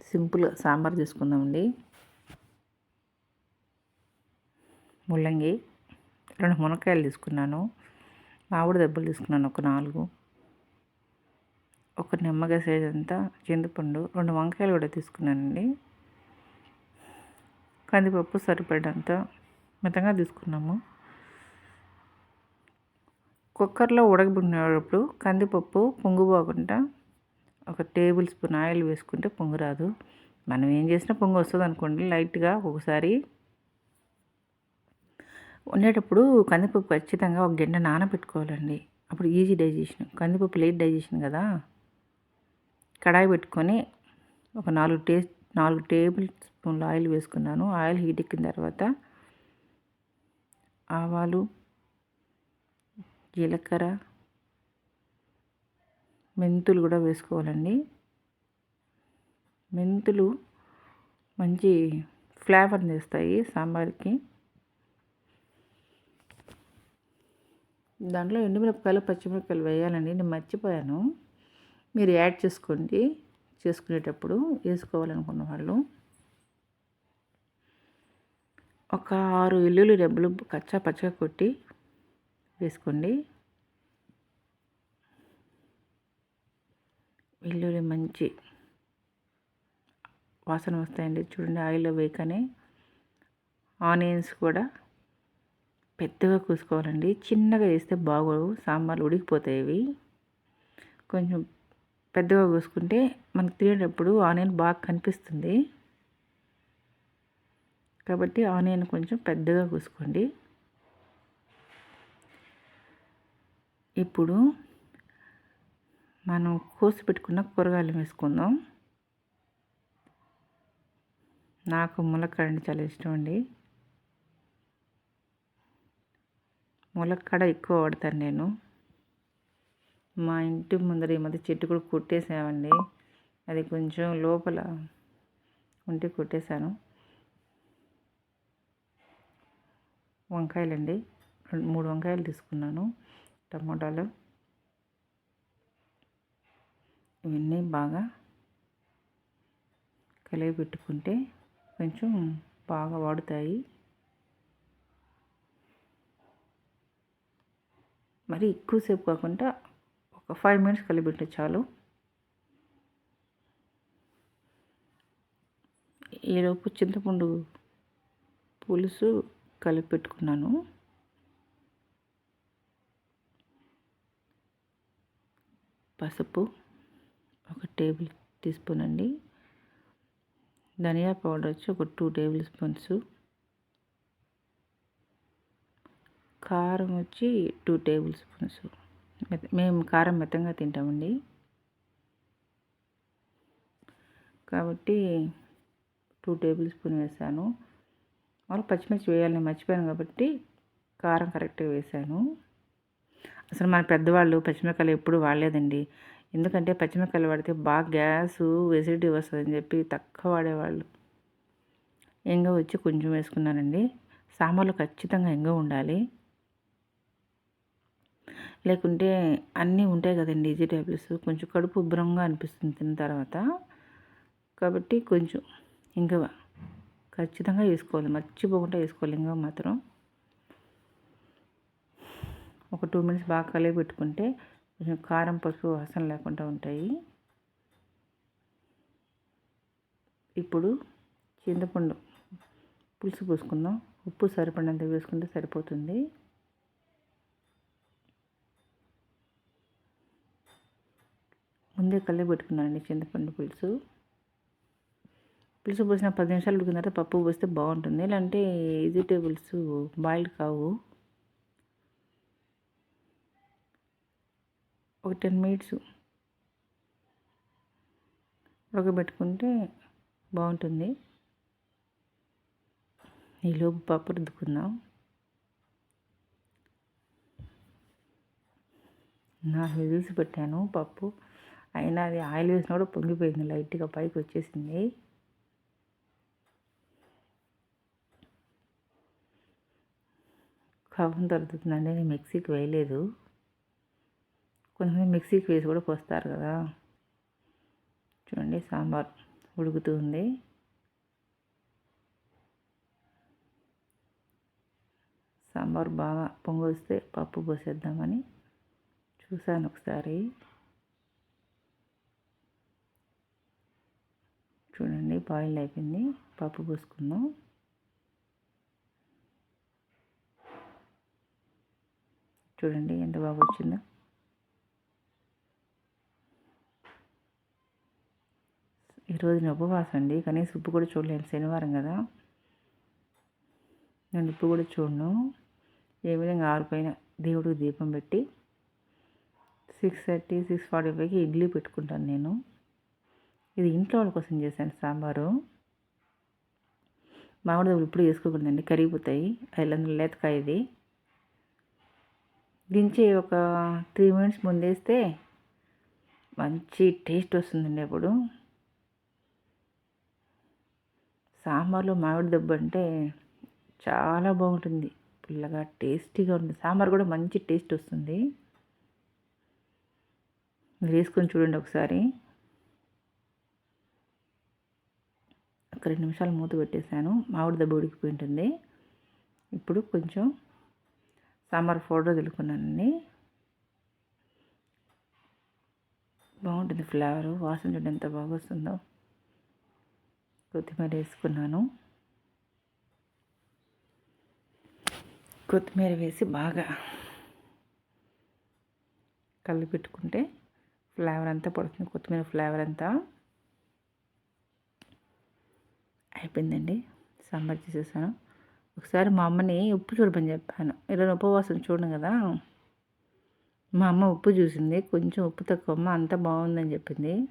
Simple sambar చేసుకుందామండి. ముల్లంగి రెండు మునక్కాయలు తీసుకున్నాను. మామిడి దెబ్బలు తీసుకున్నాను ఒక నాలుగు. ఒక నిమ్మకాయ సైజ్ అంతా చింతపండు రెండు వంకాయలు కూడా తీసుకున్నానండి. కందిపప్పు సరిపడంత మితంగా తీసుకున్నాము. కుక్కర్లో ఉడకబడినప్పుడు కందిపప్పు పొంగు పోకుండా ఒక టేబుల్ స్పూన్ ఆయిల్ వేసుకుంటే పొంగు రాదు. మనం ఏం చేసినా పొంగు వస్తుంది అనుకోండి లైట్గా ఒకసారి వండేటప్పుడు కందిపప్పు ఖచ్చితంగా ఒక గంట నానబెట్టుకోవాలండి. అప్పుడు ఈజీ డైజెషన్. కందిపప్పు లేట్ డైజెషన్ కదా? కడాయి పెట్టుకొని ఒక నాలుగు టే నాలుగు టేబుల్ స్పూన్లు ఆయిల్ వేసుకున్నాను. ఆయిల్ హీట్ ఎక్కిన తర్వాత ఆవాలు జీలకర్ర మెంతులు కూడా వేసుకోవాలండి. మెంతులు మంచి ఫ్లేవర్ని తెస్తాయి సాంబార్కి. దాంట్లో ఎండుమిరపకాయలు పచ్చిమిరపకాయలు వేయాలండి. నేను మర్చిపోయాను. మీరు యాడ్ చేసుకోండి. చేసుకునేటప్పుడు వేసుకోవాలనుకున్న వాళ్ళు. ఒక ఆరు ఇల్లులు రెబ్బలు కచ్చా పచ్చగా కొట్టి వేసుకోండి. వెల్లుల్లి మంచి వాసన వస్తాయండి. చూడండి ఆయిల్లో వేయకనే ఆనియన్స్ కూడా పెద్దగా కూసుకోవాలండి. చిన్నగా చేస్తే బాగోవు సాంబార్లు ఉడికిపోతాయి ఇవి. కొంచెం పెద్దగా కూసుకుంటే మనకు తినేటప్పుడు ఆనియన్ బాగా కనిపిస్తుంది. కాబట్టి ఆనియన్ కొంచెం పెద్దగా కూసుకోండి. ఇప్పుడు మనం కోసి పెట్టుకున్న కూరగాయలు వేసుకుందాం. నాకు ములక్కాడ అంటే చాలా ఇష్టం అండి. ములక్కాడ ఎక్కువ వాడతాను నేను. మా ఇంటి ముందర ఈ మధ్య చెట్టు కూడా కొట్టేసామండి. అది కొంచెం లోపల ఉంటే కొట్టేశాను. వంకాయలండి. మూడు వంకాయలు తీసుకున్నాను. టమోటాలు. ఇవన్నీ బాగా కలిగి పెట్టుకుంటే కొంచెం బాగా వాడుతాయి. మరి ఎక్కువసేపు కాకుండా ఒక ఫైవ్ మినిట్స్ కలిపెట్టే చాలు. ఈలోపు చింతపండు పులుసు కలిపి పెట్టుకున్నాను పసుపు ఒక టేబుల్ టీ స్పూన్ అండి. ధనియా పౌడర్ వచ్చి ఒక టూ టేబుల్ స్పూన్స్. కారం వచ్చి టూ టేబుల్ స్పూన్స్. మేము కారం మెత్తంగా తింటామండి. కాబట్టి టూ టేబుల్ స్పూన్ వేసాను. వాళ్ళు పచ్చిమిర్చి వేయాలని మర్చిపోయాను కాబట్టి కారం కరెక్ట్గా వేసాను. అసలు మన పెద్దవాళ్ళు పచ్చిమిరకాయలు ఎప్పుడు వాడలేదండి. ఎందుకంటే పచ్చిమిరపకాయలు వాడితే బాగా గ్యాస్ ఎసిడిటీ వస్తుందని చెప్పి తక్కువ వాడేవాళ్ళు. ఎంగ వచ్చి కొంచెం వేసుకున్నానండి సాంబార్లో ఖచ్చితంగా ఎంగ ఉండాలి. లేకుంటే అన్నీ ఉంటాయి కదండి వెజిటేబుల్స్ కొంచెం కడుపు ఉబ్బరంగా అనిపిస్తుంది తిన్న తర్వాత. కాబట్టి కొంచెం ఇంకా ఖచ్చితంగా వేసుకోవాలి. మర్చిపోకుండా వేసుకోవాలి ఇంకా మాత్రం. ఒక టూ మినిట్స్ బాగా కలిగి పెట్టుకుంటే కొంచెం కారం పసుపు వాసన లేకుండా ఉంటాయి. ఇప్పుడు చింతపండు పులుసు పోసుకుందాం. ఉప్పు సరిపడినంత వేసుకుంటే సరిపోతుంది. ముందే కలిగి పెట్టుకున్నానండి చింతపండు పులుసు. పులుసు పోసిన పది నిమిషాలు ఉడికిన తర్వాత పప్పు పోస్తే బాగుంటుంది. లేదంటే వెజిటేబుల్స్ బాయిల్డ్ కావు. ఒక టెన్ మినిట్స్ ఉడకబెట్టుకుంటే బాగుంటుంది. ఈలోపు పప్పు రుద్దుకుందాం. నాలుగు విజిల్స్ పెట్టాను పప్పు. అయినా అది ఆయిల్ వేసినా కూడా పొంగిపోయింది లైట్గా పైకి వచ్చేసింది. కవం దొరుకుతుందండి నేను మిక్సీకి వేయలేదు. కొంతమంది మిక్సీకి వేసి కూడా పోస్తారు కదా. చూడండి సాంబార్ ఉడుకుతుంది. సాంబార్ బాగా పొంగొస్తే పప్పు పోసేద్దామని చూశాను ఒకసారి. చూడండి బాయిల్ అయిపోయింది. పప్పు పోసుకుందాం. చూడండి ఎంత బాగా వచ్చిందో. ఈరోజు నేను ఉపవాసం అండి. కనీసం ఉప్పు కూడా చూడలేను. శనివారం కదా. నేను ఉప్పు కూడా చూడను. ఏ విధంగా ఆరిపోయిన దేవుడికి దీపం పెట్టి సిక్స్ థర్టీ సిక్స్ ఫార్టీ ఫైవ్కి ఇడ్లీ పెట్టుకుంటాను నేను. ఇది ఇంట్లో వాళ్ళ కోసం చేశాను సాంబారు. మామిడి దగ్గర ఇప్పుడు వేసుకోకూడదండి. కరిగిపోతాయి. ఐదు లేతకాయ ఇది. దించి ఒక త్రీ మినిట్స్ ముందేస్తే మంచి టేస్ట్ వస్తుందండి అప్పుడు. సాంబార్లో మామిడి దెబ్బ అంటే చాలా బాగుంటుంది. పుల్లగా టేస్టీగా ఉంటుంది. సాంబార్ కూడా మంచి టేస్ట్ వస్తుంది. మీరు వేసుకొని చూడండి ఒకసారి. ఒక రెండు నిమిషాలు మూత పెట్టేశాను. మామిడి దెబ్బ ఉడికిపోయి ఉంటుంది. ఇప్పుడు కొంచెం సాంబార్ పౌడర్ తెలుకున్నానండి బాగుంటుంది ఫ్లేవర్. వాసన చూడండి ఎంత బాగా వస్తుందో. కొత్తిమీర వేసుకున్నాను కొత్తిమీర వేసి బాగా కలిపెట్టుకుంటే ఫ్లేవర్ అంతా పడుతుంది. కొత్తిమీర ఫ్లేవర్ అంతా అయిపోయిందండి. సాంబార్ చేసేసాను. ఒకసారి మా అమ్మని ఉప్పు చూడమని చెప్పాను. ఈరోజు ఉపవాసం చూడను కదా. మా అమ్మ ఉప్పు చూసింది. కొంచెం ఉప్పు తక్కువ. అమ్మ అంతా బాగుందని చెప్పింది.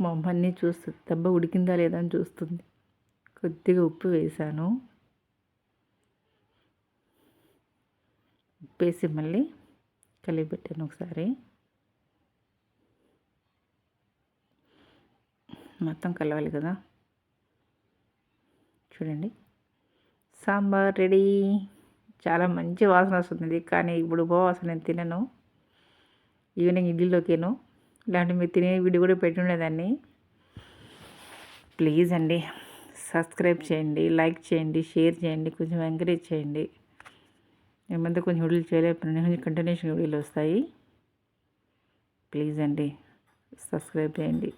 మా అమ్మ అన్నీ చూస్తుంది దెబ్బ ఉడికిందా లేదా? అని చూస్తుంది. కొద్దిగా ఉప్పు వేసాను. ఉప్పు వేసి మళ్ళీ కలిపి పెట్టాను ఒకసారి. మొత్తం కలవాలి కదా. చూడండి. సాంబార్ రెడీ. చాలా మంచి వాసన వస్తుంది. కానీ ఇప్పుడు ఉపవాసన నేను తినను. ఈవినింగ్ ఇడ్లీలోకేను. ఇలాంటి మీరు తినే వీడియో కూడా పెట్టి ఉండేదాన్ని ప్లీజ్ అండి సబ్స్క్రైబ్ చేయండి లైక్ చేయండి షేర్ చేయండి కొంచెం ఎంకరేజ్ చేయండి. ఏమంతా కొంచెం వీడియోలు చేయలేకపోయినా కొంచెం కంటిన్యూషన్ వీడియోలు వస్తాయి. ప్లీజ్ అండి సబ్స్క్రైబ్ చేయండి.